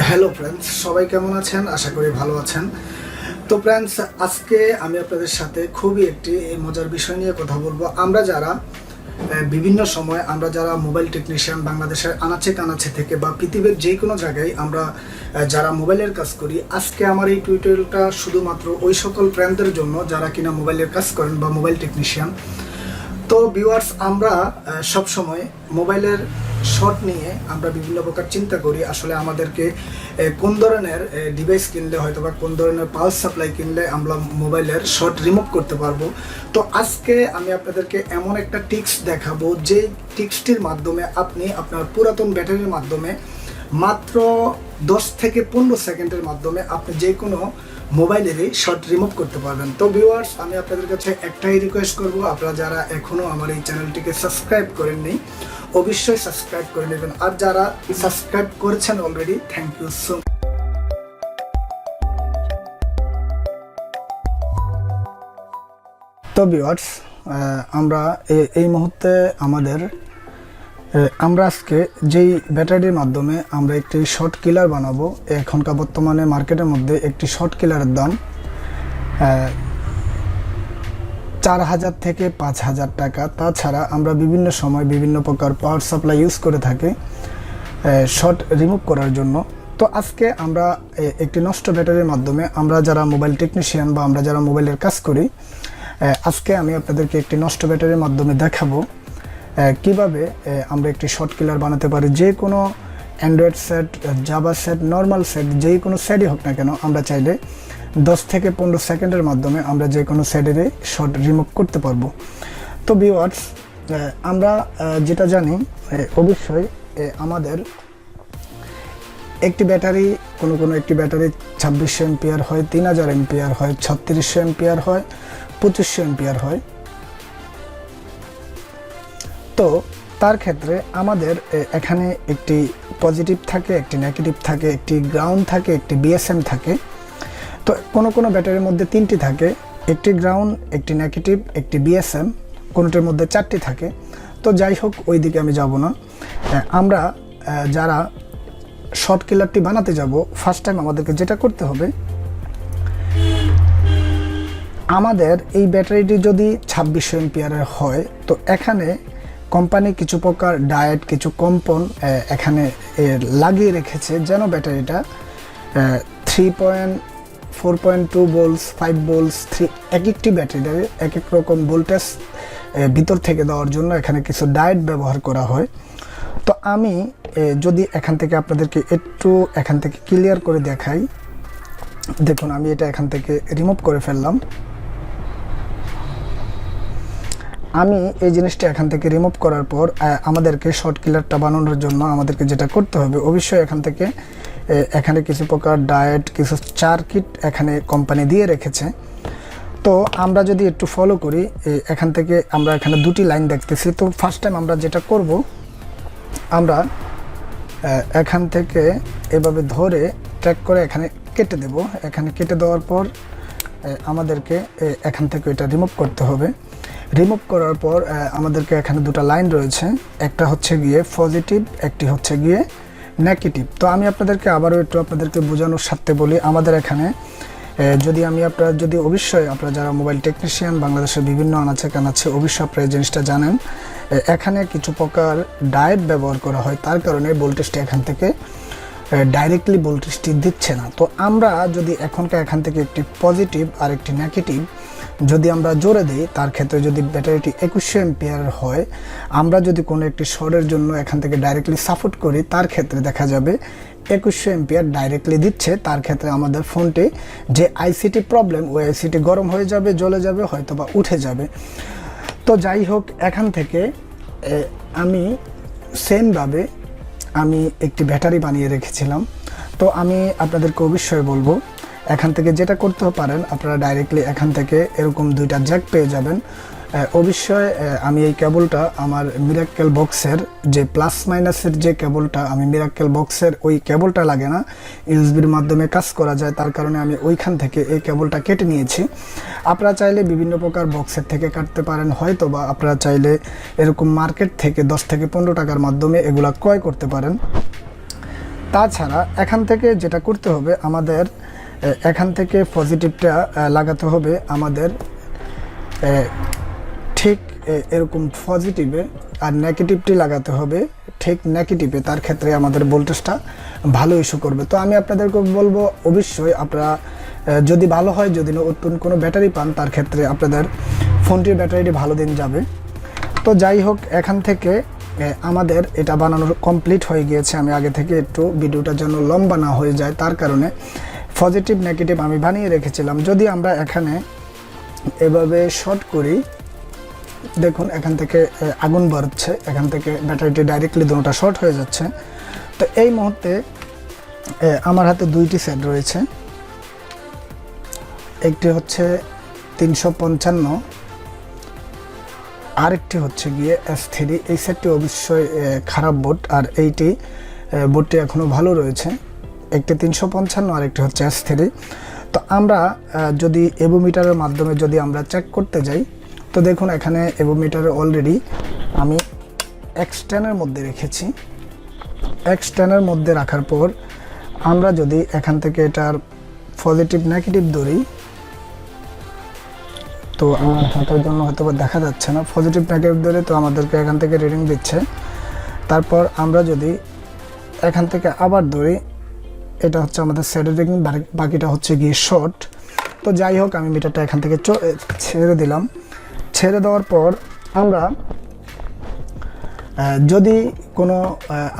Hello friends সবাই কেমন আছেন? আশা করি ভালো আছেন। তো ফ্রেন্ডস আজকে আমি আপনাদের সাথে খুবই একটি মজার বিষয় নিয়ে কথা বলব। আমরা যারা বিভিন্ন সময় আমরা যারা মোবাইল টেকনিশিয়ান বাংলাদেশের আনাচে কানাচে থেকে বা পৃথিবীর যে কোনো জায়গায় আমরা যারা মোবাইলের কাজ করি, আজকে আমার এই টুইটারটা শুধুমাত্র ওই সকল ফ্রেন্ডদের জন্য যারা কিনা মোবাইলের কাজ করেন বা মোবাইল টেকনিশিয়ান তো ভিউয়ার্স আমরা সব সময় মোবাইলের শর্ট নিয়ে আমরা বিভিন্ন প্রকার চিন্তা করি। আসলে আমাদেরকে কোন ধরনের ডিভাইস কিনলে হয়তো বা কোন ধরনের পাওয়ার সাপ্লাই কিনলে আমরা মোবাইলের শর্ট রিমুভ করতে পারব। তো আজকে আমি আপনাদেরকে এমন একটা টিক্স দেখাবো, যে টিক্সটির মাধ্যমে আপনি আপনার পুরাতন ব্যাটারির মাধ্যমে মাত্র দশ থেকে পনেরো সেকেন্ডের মাধ্যমে আপনি যে কোনো মোবাইলেরই শর্ট রিমুভ করতে পারবেন। তো ভিউয়ার্স আমি আপনাদের কাছে একটাই রিকোয়েস্ট করব, আপনারা যারা এখনও আমার এই চ্যানেলটিকে সাবস্ক্রাইব করেননি, অবশ্যই সাবস্ক্রাইব করে নেবেন। আর যারা সাবস্ক্রাইব করেছেন already thank you so much তো ভিউয়ার্স আমরা এই মুহূর্তে আমাদের আমরা আজকে যেই ব্যাটারির মাধ্যমে আমরা একটি শর্ট কিলার বানাবো, এখনকার বর্তমানে মার্কেটের মধ্যে একটি শর্ট কিলারের দাম চার হাজার থেকে পাঁচ হাজার টাকা। তাছাড়া আমরা বিভিন্ন সময় বিভিন্ন প্রকার পাওয়ার সাপ্লাই ইউজ করে থাকি শর্ট রিমুভ করার জন্য। তো আজকে আমরা একটি নষ্ট ব্যাটারির মাধ্যমে আমরা যারা মোবাইল টেকনিশিয়ান বা আমরা যারা মোবাইলের কাজ করি আজকে আমি আপনাদেরকে একটি নষ্ট ব্যাটারির মাধ্যমে দেখাবো। কীভাবে আমরা একটি শর্ট কিলার বানাতে পারি? যে কোনো android set java set normal set যেই কোনো সেটই হোক না কেন, আমরা চাইলে দশ থেকে পনেরো সেকেন্ডের মাধ্যমে আমরা যে কোনো সেটেরই শর্ট রিমুভ করতে পারব। তো ভিওয়ার্স আমরা যেটা জানি অবশ্যই আমাদের একটি ব্যাটারি, কোনো কোনো একটি ব্যাটারি ছাব্বিশশো এমপিয়ার হয়, তিন হাজার এমপিয়ার হয়, ছত্রিশশো এমপিয়ার হয়, পঁচিশশো এমপিয়ার হয়। তো তার ক্ষেত্রে আমাদের এখানে একটি পজিটিভ থাকে, একটি নেগেটিভ থাকে, একটি গ্রাউন্ড থাকে, একটি বিএসএম থাকে। তো কোনো কোনো ব্যাটারির মধ্যে তিনটি থাকে, একটি গ্রাউন্ড একটি নেগেটিভ একটি বিএসএম কোনোটির মধ্যে চারটি থাকে। তো যাই হোক ওই দিকে আমি যাব না। আমরা যারা শর্ট কিলারটি বানাতে যাব ফার্স্ট টাইম আমাদেরকে যেটা করতে হবে, আমাদের এই ব্যাটারিটি যদি ছাব্বিশশো এমপিয়ারের হয়, তো এখানে কোম্পানি কিছু প্রকার ডায়েট, কিছু কম্পন এখানে লাগিয়ে রেখেছে যেন ব্যাটারিটা three point four point two bowls five bowls three এক একটি ব্যাটারিতে, এক এক রকম ভোল্টেজ ভিতর থেকে দেওয়ার জন্য এখানে কিছু ডায়েট ব্যবহার করা হয়। তো আমি যদি এখান থেকে আপনাদেরকে একটু এখান থেকে ক্লিয়ার করে দেখাই, দেখুন আমি এটা এখান থেকে রিমুভ করে ফেললাম। আমি এই জিনিসটা এখান থেকে রিমুভ করার পর আমাদেরকে শর্ট কিলারটা বানানোর জন্য আমাদেরকে যেটা করতে হবে, অবশ্যই এখান থেকে এখানে কিছু প্রকার ডায়েট কিছু চার কিট এখানে কোম্পানি দিয়ে রেখেছে। তো আমরা যদি একটু ফলো করি এখান থেকে আমরা এখানে দুটি লাইন দেখতেছি। তো ফার্স্ট টাইম আমরা যেটা করব, আমরা এখান থেকে এভাবে ধরে ট্র্যাক করে এখানে কেটে দেব। এখানে কেটে দেওয়ার পর আমাদেরকে এখান থেকে এটা রিমুভ করতে হবে। রিমুভ করার পর আমাদেরকে এখানে দুটো লাইন রয়েছে। একটা হচ্ছে গিয়ে পজিটিভ একটি হচ্ছে গিয়ে নেগেটিভ তো আমি আপনাদেরকে আবারও একটু আপনাদেরকে বোঝানোর স্বার্থে বলি, আমাদের এখানে যদি আমি আপনারা, যদি অবশ্যই আপনারা যারা মোবাইল টেকনিশিয়ান বাংলাদেশের বিভিন্ন আনাচে কানাচে অবশ্যই আপনারা এই জিনিসটা জানেন। এখানে কিছু প্রকার ডায়েট ব্যবহার করা হয়, তার কারণে ভোল্টেজটা এখান থেকে ডাইরেক্টলি ভোল্টেজটি দিচ্ছে না। তো আমরা যদি এখনকার এখান থেকে একটি পজিটিভ আর একটি নেগেটিভ যদি আমরা জোরে দিই, তার ক্ষেত্রে যদি ব্যাটারিটি একুশশো এমপিয়ার হয়, আমরা যদি কোনো একটি শর্টের জন্য এখান থেকে ডাইরেক্টলি সাপোর্ট করি, তার ক্ষেত্রে দেখা যাবে একুশশো এমপিয়ার ডাইরেক্টলি দিচ্ছে। তার ক্ষেত্রে আমাদের ফোনটি যে আইসিটি প্রবলেম ওই আইসিটি গরম হয়ে যাবে, জ্বলে যাবে হয়তো বা উঠে যাবে। তো যাই হোক, এখান থেকে আমি সেমভাবে আমি একটি ব্যাটারি বানিয়ে রেখেছিলাম। তো আমি আপনাদেরকে অবশ্যই বলব এখান থেকে যেটা করতে পারেন, আপনারা ডাইরেক্টলি এখান থেকে এরকম দুইটা জ্যাক পেয়ে যাবেন। অবশ্যই আমি এই কেবলটা আমার মিরাক্কেল বক্সের যে প্লাস মাইনাসের যে কেবলটা, আমি মিরাক্কেল বক্সের ওই কেবলটা লাগে না ইউএসবির মাধ্যমে কাজ করা যায়, তার কারণে আমি ওইখান থেকে এই কেবলটা কেটে নিয়েছি। আপনারা চাইলে বিভিন্ন প্রকার বক্সের থেকে কাটতে পারেন হয়তো বা আপনারা চাইলে এরকম মার্কেট থেকে দশ থেকে পনেরো টাকার মাধ্যমে এগুলা ক্রয় করতে পারেন। তাছাড়া এখান থেকে যেটা করতে হবে, আমাদের এখান থেকে পজিটিভটা লাগাতে হবে আমাদের। ঠিক এরকম পজিটিভে আর নেগেটিভটি লাগাতে হবে। ঠিক নেগেটিভে তার ক্ষেত্রে আমাদের ভোল্টেজটা ভালো ইস্যু করবে। তো আমি আপনাদেরকে বলব, অবশ্যই আপনারা যদি ভালো হয়, যদি নতুন কোনো ব্যাটারি পান, তার ক্ষেত্রে আপনাদের ফোনটির ব্যাটারিটি ভালো দিন যাবে। তো যাই হোক, এখান থেকে আমাদের এটা বানানোর কমপ্লিট হয়ে গিয়েছে। আমি আগে থেকে একটু ভিডিওটা যেন লম্বা না হয়ে যায়, তার কারণে পজিটিভ, নেগেটিভ আমি বানিয়ে রেখেছিলাম। যদি আমরা এখানে এভাবে শর্ট করি, দেখুন এখান থেকে আগুন বাড়ছে, এখান থেকে ব্যাটারিটি ডাইরেক্টলি দুটোটা শর্ট হয়ে যাচ্ছে। তো এই মুহূর্তে আমার হাতে দুইটি সেট রয়েছে। একটি হচ্ছে তিনশো পঞ্চান্ন, আরেকটি হচ্ছে গিয়ে এস থ্রি এই সেটটি অবশ্যই খারাপ বোট আর এইটি বোটটি এখনও ভালো রয়েছে। একটি তিনশো পঞ্চান্ন আর একটি হচ্ছে এস থ্রি তো আমরা যদি এবোমিটারের মাধ্যমে যদি আমরা চেক করতে যাই, তো দেখুন এখানে এবোমিটারে অলরেডি আমি এক্স টেনের মধ্যে রেখেছি। এক্স টেনের মধ্যে রাখার পর আমরা যদি এখান থেকে এটার পজিটিভ নেগেটিভ ধরি, তো আমার হাতের জন্য হয়তো দেখা যাচ্ছে না। পজিটিভ নেগেটিভ ধরে তো আমাদেরকে এখান থেকে রিডিং দিচ্ছে। তারপর আমরা যদি এখান থেকে আবার ধরি এটা হচ্ছে আমাদের সেট রিডিং বাকিটা হচ্ছে গিয়ে শর্ট তো যাই হোক, আমি মিটারটা এখান থেকে ছেড়ে দিলাম। ছেড়ে দেওয়ার পর আমরা যদি কোনো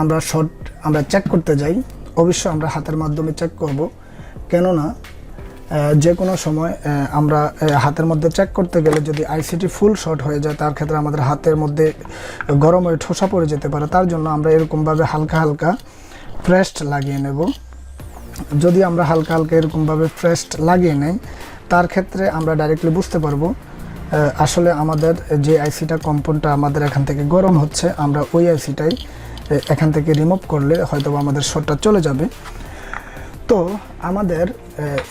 আমরা শর্ট আমরা চেক করতে যাই, অবশ্যই আমরা হাতের মাধ্যমে চেক করব। কেননা যে কোনো সময় আমরা হাতের মধ্যে চেক করতে গেলে যদি আইসিটি ফুল শর্ট হয়ে যায়, তার ক্ষেত্রে আমাদের হাতের মধ্যে গরম হয়ে ঠোসা পড়ে যেতে পারে। তার জন্য আমরা এরকমভাবে হালকা হালকা প্রেস্ট লাগিয়ে নেব। যদি আমরা হালকা হালকা এরকমভাবে প্রেস্ট লাগিয়ে নেই, তার ক্ষেত্রে আমরা ডাইরেক্টলি বুঝতে পারব আসলে আমাদের যে আইসিটা কম্পনটা আমাদের এখান থেকে গরম হচ্ছে, আমরা ওই আইসিটাই এখান থেকে রিমুভ করলে হয়তো আমাদের শটটা চলে যাবে। তো আমাদের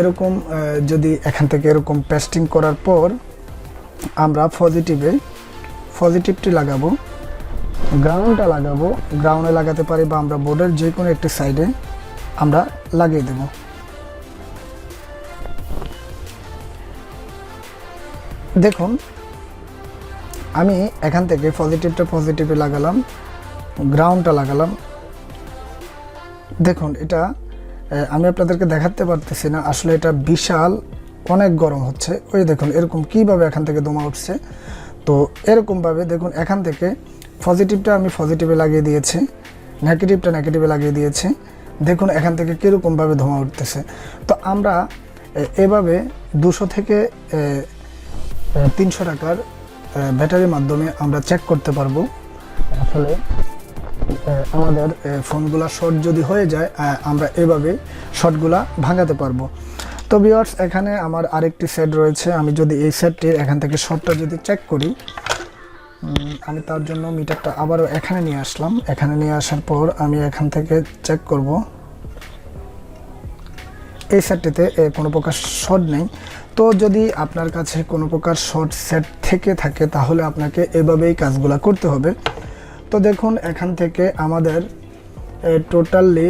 এরকম যদি এখান থেকে এরকম পেস্টিং করার পর আমরা পজিটিভে পজিটিভটি লাগাবো গ্রাউন্ডটা লাগাবো গ্রাউন্ডে লাগাতে পারি বা আমরা বোর্ডের যে কোনো একটি সাইডে আমরা লাগিয়ে দেব। দেখুন, আমি এখান থেকে পজিটিভটা পজিটিভে লাগালাম গ্রাউন্ডটা লাগালাম। দেখুন, এটা আমি আপনাদেরকে দেখাতে পারতেছি না, আসলে এটা বিশাল, অনেক গরম হচ্ছে। ওই দেখুন, এরকম কীভাবে এখান থেকে দমা উঠছে। তো এরকমভাবে দেখুন, এখান থেকে পজিটিভটা আমি পজিটিভে লাগিয়ে দিয়েছি নেগেটিভটা নেগেটিভে লাগিয়ে দিয়েছি। দেখুন এখান থেকে কীরকমভাবে ধোঁয়া উঠতেছে। তো আমরা এভাবে দুশো থেকে তিনশো টাকার ব্যাটারির মাধ্যমে আমরা চেক করতে পারব। আসলে আমাদের ফোনগুলা শর্ট যদি হয়ে যায় আমরা এভাবে শর্টগুলা ভাঙাতে পারব। তো বিয়ার্স এখানে আমার আরেকটি সেট রয়েছে। আমি যদি এই সেটটির এখান থেকে শর্টটা যদি চেক করি আমি তার জন্য মিটারটা আবারও এখানে নিয়ে আসলাম। এখানে নিয়ে আসার পর আমি এখান থেকে চেক করব। এই সেটটিতে কোনো প্রকার শর্ট নেই। তো যদি আপনার কাছে কোনো প্রকার শর্ট সেট থেকে থাকে, তাহলে আপনাকে এভাবেই কাজগুলা করতে হবে। তো দেখুন, এখান থেকে আমাদের টোটালি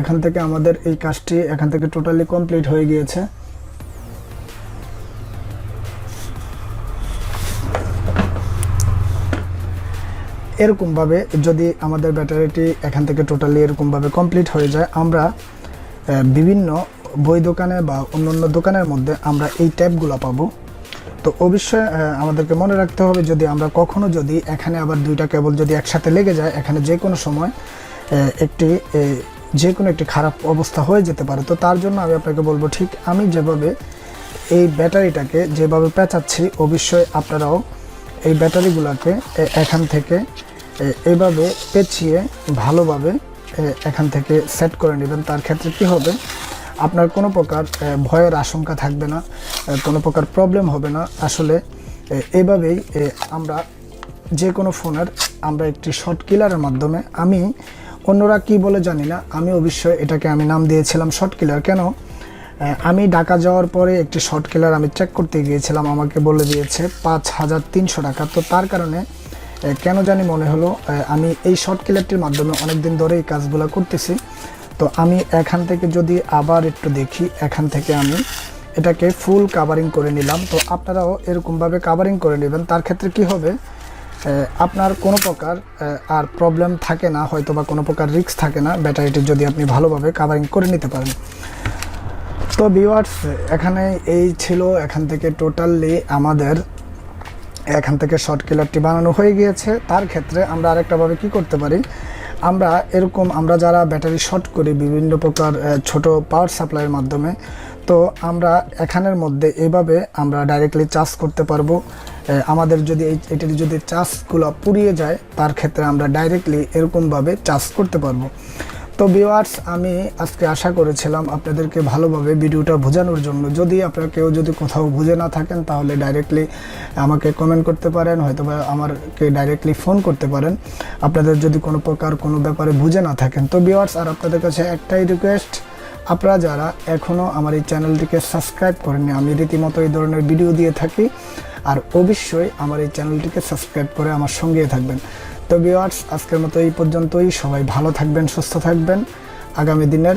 এখান থেকে আমাদের এই কাজটি এখান থেকে টোটালি কমপ্লিট হয়ে গিয়েছে। এরকমভাবে যদি আমাদের ব্যাটারিটি এখান থেকে টোটালি এরকমভাবে কমপ্লিট হয়ে যায়, আমরা বিভিন্ন বই দোকানে বা অন্যান্য দোকানের মধ্যে আমরা এই ট্যাপগুলো পাবো। তো অবশ্যই আমাদেরকে মনে রাখতে হবে যদি আমরা কখনো যদি এখানে আবার দুইটা কেবল যদি একসাথে লেগে যায়, এখানে যে কোনো সময় একটি যে কোনো একটি খারাপ অবস্থা হয়ে যেতে পারে, তো তার জন্য আমি আপনাকে বলব ঠিক আমি যেভাবে এই ব্যাটারিটাকে যেভাবে পেঁচাচ্ছি, অবশ্যই আপনারাও এই ব্যাটারিগুলোকে এখান থেকে এ, এইভাবে পেঁচিয়ে ভালোভাবে এখান থেকে সেট করে নেবেন। তার ক্ষেত্রে কি হবে? আপনার কোনো প্রকার ভয়ের আশঙ্কা থাকবে না কোনো প্রকার প্রবলেম হবে না। আসলে এভাবেই আমরা যে কোনো ফোনের আমরা একটি শর্ট কিলারের মাধ্যমে আমি অন্যরা কি বলে জানি না আমি অবশ্যই এটাকে আমি নাম দিয়েছিলাম শর্ট কিলার কেন? আমি ঢাকা যাওয়ার পরে একটি শর্ট কিলার আমি চেক করতে গিয়েছিলাম আমাকে বলে দিয়েছে পাঁচ হাজার তিনশো টাকা। তো তার কারণে কেন জানি মনে হলো আমি এই শর্ট কিলারটির মাধ্যমে অনেক দিন ধরে এই কাজগুলো করতেছি। তো আমি এখান থেকে যদি আবার একটু দেখি, এখান থেকে আমি এটাকে ফুল কাভারিং করে নিলাম। তো আপনারাও এরকমভাবে কাভারিং করে নেবেন। তার ক্ষেত্রে কি হবে আপনার কোনো প্রকার আর প্রবলেম থাকে না হয়তো বা কোনো প্রকার রিস্ক থাকে না। ব্যাটারিটি যদি আপনি ভালোভাবে কাভারিং করে নিতে পারেন। তো ভিউয়ার্স এখানে এই ছিল, এখান থেকে টোটালি আমাদের এখান থেকে শর্ট কিলারটি বানানো হয়ে গিয়েছে। তার ক্ষেত্রে আমরা আরেকটাভাবে কি করতে পারি? আমরা এরকম, আমরা যারা ব্যাটারি শর্ট করি বিভিন্ন প্রকার ছোট পাওয়ার সাপ্লাইয়ের মাধ্যমে, তো আমরা এখানের মধ্যে এভাবে আমরা ডাইরেক্টলি চার্জ করতে পারব। আমাদের যদি এটির যদি চার্জগুলো পুড়িয়ে যায়, তার ক্ষেত্রে আমরা ডাইরেক্টলি এরকমভাবে চার্জ করতে পারব। তো ভিউয়ার্স আমি আজকে আশা করেছিলাম আপনাদেরকে ভালোভাবে ভিডিওটা বোঝানোর জন্য। যদি আপনারা কেউ যদি কোথাও বুঝে না থাকেন, তাহলে ডাইরেক্টলি আমাকে কমেন্ট করতে পারেন হয়তো বা আমাকে ডাইরেক্টলি ফোন করতে পারেন। আপনাদের যদি কোনো প্রকার কোনো ব্যাপারে বুঝে না থাকেন, তো ভিউয়ার্স আর আপনাদের কাছে একটাই রিকোয়েস্ট আপনারা যারা এখনও আমার এই চ্যানেলটিকে সাবস্ক্রাইব করেননি, আমি রীতিমতো এই ধরনের ভিডিও দিয়ে থাকি, আর অবশ্যই আমার এই চ্যানেলটিকে সাবস্ক্রাইব করে আমার সঙ্গে থাকবেন। তো বিওয়ার্স আজকের মতো এই পর্যন্তই। সবাই ভালো থাকবেন সুস্থ থাকবেন। আগামী দিনের